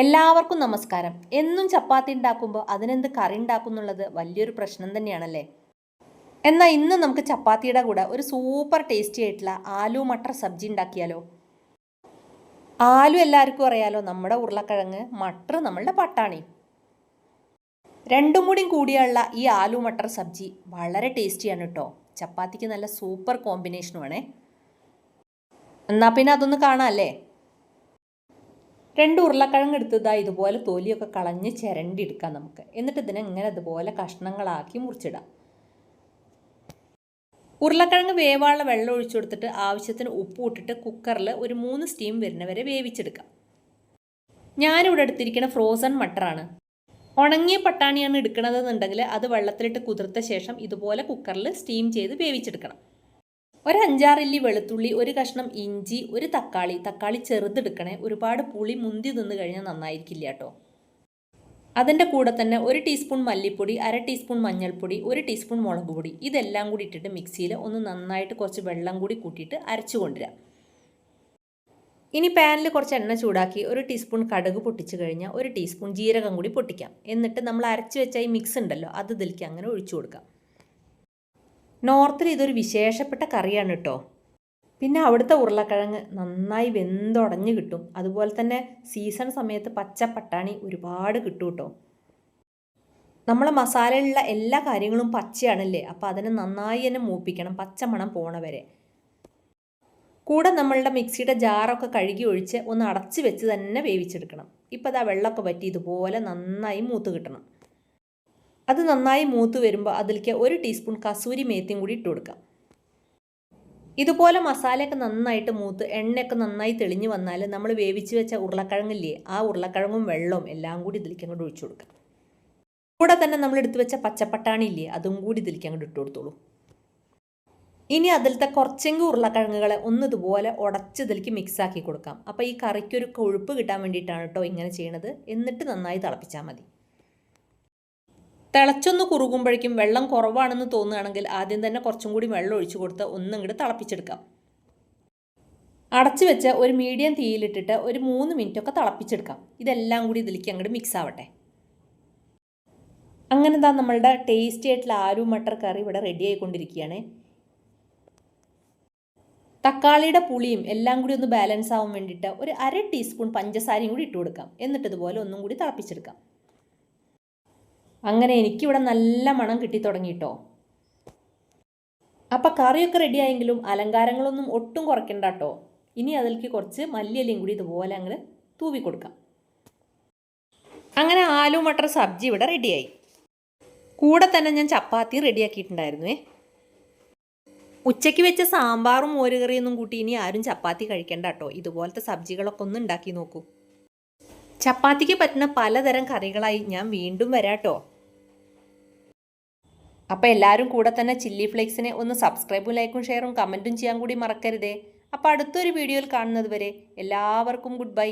എല്ലാവർക്കും നമസ്കാരം. എന്നും ചപ്പാത്തി ഉണ്ടാക്കുമ്പോൾ അതിനെന്ത് കറി ഉണ്ടാക്കും എന്നുള്ളത് വലിയൊരു പ്രശ്നം തന്നെയാണല്ലേ? എന്നാൽ ഇന്ന് നമുക്ക് ചപ്പാത്തിയുടെ കൂടെ ഒരു സൂപ്പർ ടേസ്റ്റി ആയിട്ടുള്ള ആലു മട്ടർ സബ്ജി ഉണ്ടാക്കിയാലോ? ആലു എല്ലാവർക്കും അറിയാലോ നമ്മുടെ ഉരുളക്കിഴങ്ങ് മട്ടർ നമ്മളുടെ പട്ടാണി. രണ്ടും കൂടിയും കൂടിയുള്ള ഈ ആലു മട്ടർ സബ്ജി വളരെ ടേസ്റ്റിയാണ് കേട്ടോ. ചപ്പാത്തിക്ക് നല്ല സൂപ്പർ കോമ്പിനേഷനുമാണേ. എന്നാൽ പിന്നെ അതൊന്ന് കാണാമല്ലേ രണ്ട് ഉരുളക്കിഴങ്ങ് എടുത്തതാ ഇതുപോലെ തൊലിയൊക്കെ കളഞ്ഞ് ചിരണ്ടി എടുക്കാം നമുക്ക്. എന്നിട്ട് ഇതിനെ ഇങ്ങനെ അതുപോലെ കഷ്ണങ്ങളാക്കി മുറിച്ചിടാം. ഉരുളക്കിഴങ്ങ് വേവാനുള്ള വെള്ളം ഒഴിച്ചു കൊടുത്തിട്ട് ആവശ്യത്തിന് ഉപ്പ് ഇട്ടിട്ട് കുക്കറിൽ ഒരു മൂന്ന് സ്റ്റീം വരുന്നവരെ വേവിച്ചെടുക്കാം. ഞാനിവിടെ എടുത്തിരിക്കുന്ന ഫ്രോസൺ മട്ടറാണ് ഉണങ്ങിയ പട്ടാണിയാണ് എടുക്കണതെന്നുണ്ടെങ്കിൽ അത് വെള്ളത്തിലിട്ട് കുതിർത്ത ശേഷം ഇതുപോലെ കുക്കറിൽ സ്റ്റീം ചെയ്ത് വേവിച്ചെടുക്കണം. ഒരു അഞ്ചാറില്ലി വെളുത്തുള്ളി ഒരു കഷ്ണം ഇഞ്ചി ഒരു തക്കാളി. തക്കാളി ചെറുതെടുക്കണേ. ഒരുപാട് പുളി മുന്തി നിന്ന് കഴിഞ്ഞാൽ നന്നായിരിക്കില്ല കേട്ടോ. അതിന്റെ കൂടെ തന്നെ ഒരു ടീസ്പൂൺ മല്ലിപ്പൊടി അര ടീസ്പൂൺ മഞ്ഞൾപ്പൊടി ഒരു ടീസ്പൂൺ മുളക് പൊടി. ഇതെല്ലാം കൂടി ഇട്ടിട്ട് മിക്സിയിൽ ഒന്ന് നന്നായിട്ട് കുറച്ച് വെള്ളം കൂടി കൂട്ടിയിട്ട് അരച്ചു കൊണ്ടുവരാം. ഇനി പാനിൽ കുറച്ച് എണ്ണ ചൂടാക്കി ഒരു ടീസ്പൂൺ കടുക് പൊട്ടിച്ചു കഴിഞ്ഞാൽ ഒരു ടീസ്പൂൺ ജീരകം കൂടി പൊട്ടിക്കാം. എന്നിട്ട് നമ്മൾ അരച്ച് വെച്ച ഈ മിക്സ് ഉണ്ടല്ലോ അത് ഇതിലേക്ക് അങ്ങനെ ഒഴിച്ചു കൊടുക്കാം. നോർത്തിൽ ഇതൊരു വിശേഷപ്പെട്ട കറിയാണ് കേട്ടോ പിന്നെ അവിടുത്തെ ഉരുളക്കിഴങ്ങ് നന്നായി വെന്തുടഞ്ഞ് കിട്ടും. അതുപോലെ തന്നെ സീസൺ സമയത്ത് പച്ച പട്ടാണി ഒരുപാട് കിട്ടും കേട്ടോ നമ്മളെ മസാലയിലുള്ള എല്ലാ കാര്യങ്ങളും പച്ചയാണല്ലേ? അപ്പോൾ അതിനെ നന്നായി തന്നെ മൂപ്പിക്കണം പച്ചമണം പോണ വരെ കൂടെ നമ്മളുടെ മിക്സിയുടെ ജാറൊക്കെ കഴുകി ഒഴിച്ച് ഒന്ന് അടച്ച് വെച്ച് തന്നെ വേവിച്ചെടുക്കണം. ഇപ്പോൾ അതാ വെള്ളമൊക്കെ പറ്റി ഇതുപോലെ നന്നായി മൂത്ത് കിട്ടണം. അത് നന്നായി മൂത്ത് വരുമ്പോൾ അതിലേക്ക് ഒരു ടീസ്പൂൺ കസൂരി മേത്തിയും കൂടി ഇട്ട് കൊടുക്കാം. ഇതുപോലെ മസാലയൊക്കെ നന്നായിട്ട് മൂത്ത് എണ്ണയൊക്കെ നന്നായി തെളിഞ്ഞു വന്നാൽ നമ്മൾ വേവിച്ച് വെച്ച ഉരുളക്കിഴങ്ങില്ലേ ആ ഉരുളക്കിഴങ്ങും വെള്ളവും എല്ലാം കൂടി ഇതിലേക്ക് അങ്ങോട്ട് ഒഴിച്ചു കൊടുക്കാം. കൂടെ തന്നെ നമ്മൾ എടുത്തു വെച്ച പച്ചപ്പട്ടാണി ഇല്ലേ അതും കൂടി ഇതിലേക്ക് അങ്ങോട്ട് ഇട്ട് കൊടുത്തോളൂ. ഇനി അതിലത്തെ കുറച്ചെങ്കിലും ഉരുളക്കിഴങ്ങുകളെ ഒന്ന് ഇതുപോലെ ഉടച്ച് ഇതിലേക്ക് മിക്സാക്കി കൊടുക്കാം. അപ്പോൾ ഈ കറിക്കൊരു കൊഴുപ്പ് കിട്ടാൻ വേണ്ടിയിട്ടാണ് കേട്ടോ ഇങ്ങനെ ചെയ്യണത്. എന്നിട്ട് നന്നായി തിളപ്പിച്ചാൽ മതി. തിളച്ചൊന്ന് കുറുകുമ്പോഴേക്കും വെള്ളം കുറവാണെന്ന് തോന്നുകയാണെങ്കിൽ ആദ്യം തന്നെ കുറച്ചും കൂടി വെള്ളം ഒഴിച്ചു കൊടുത്ത് ഒന്നും ഇങ്ങോട്ട് തിളപ്പിച്ചെടുക്കാം. അടച്ചു വെച്ച് ഒരു മീഡിയം തീയിലിട്ടിട്ട് ഒരു മൂന്ന് മിനിറ്റൊക്കെ തിളപ്പിച്ചെടുക്കാം. ഇതെല്ലാം കൂടി ഇതിലേക്ക് അങ്ങോട്ട് മിക്സ് ആവട്ടെ. അങ്ങനെ എന്താ നമ്മളുടെ ടേസ്റ്റി ആയിട്ടുള്ള ആലു മട്ടർ കറി ഇവിടെ റെഡി ആയിക്കൊണ്ടിരിക്കുകയാണ്. തക്കാളിയുടെ പുളിയും എല്ലാം കൂടി ഒന്ന് ബാലൻസ് ആവാൻ വേണ്ടിയിട്ട് ഒരു അര ടീസ്പൂൺ പഞ്ചസാരയും കൂടി ഇട്ട് കൊടുക്കാം എന്നിട്ട് ഒന്നും കൂടി തിളപ്പിച്ചെടുക്കാം. അങ്ങനെ എനിക്കിവിടെ നല്ല മണം കിട്ടി തുടങ്ങിയിട്ടോ അപ്പം കറിയൊക്കെ റെഡിയായെങ്കിലും അലങ്കാരങ്ങളൊന്നും ഒട്ടും കുറയ്ക്കണ്ട കേട്ടോ ഇനി അതിലേക്ക് കുറച്ച് മല്ലിയലയും കൂടി ഇതുപോലെ അങ്ങനെ തൂവി കൊടുക്കാം. അങ്ങനെ ആലു മട്ടർ സബ്ജി ഇവിടെ റെഡിയായി കൂടെ തന്നെ ഞാൻ ചപ്പാത്തി റെഡിയാക്കിയിട്ടുണ്ടായിരുന്നേ ഉച്ചയ്ക്ക് വെച്ച സാമ്പാറും മോരുകറിയൊന്നും കൂട്ടി ഇനി ആരും ചപ്പാത്തി കഴിക്കണ്ട കേട്ടോ ഇതുപോലത്തെ സബ്ജികളൊക്കെ ഒന്ന് ഉണ്ടാക്കി നോക്കൂ. ചപ്പാത്തിക്ക് പറ്റുന്ന പലതരം കറികളായി ഞാൻ വീണ്ടും വരാട്ടോ. അപ്പോൾ എല്ലാവരും കൂടെ തന്നെ ചില്ലി ഫ്ലേക്സിനെ ഒന്ന് സബ്സ്ക്രൈബും ലൈക്കും ഷെയറും കമന്റും ചെയ്യാൻ കൂടി മറക്കരുതേ. അപ്പോൾ അടുത്തൊരു വീഡിയോയിൽ കാണുന്നത് വരെ എല്ലാവർക്കും ഗുഡ് ബൈ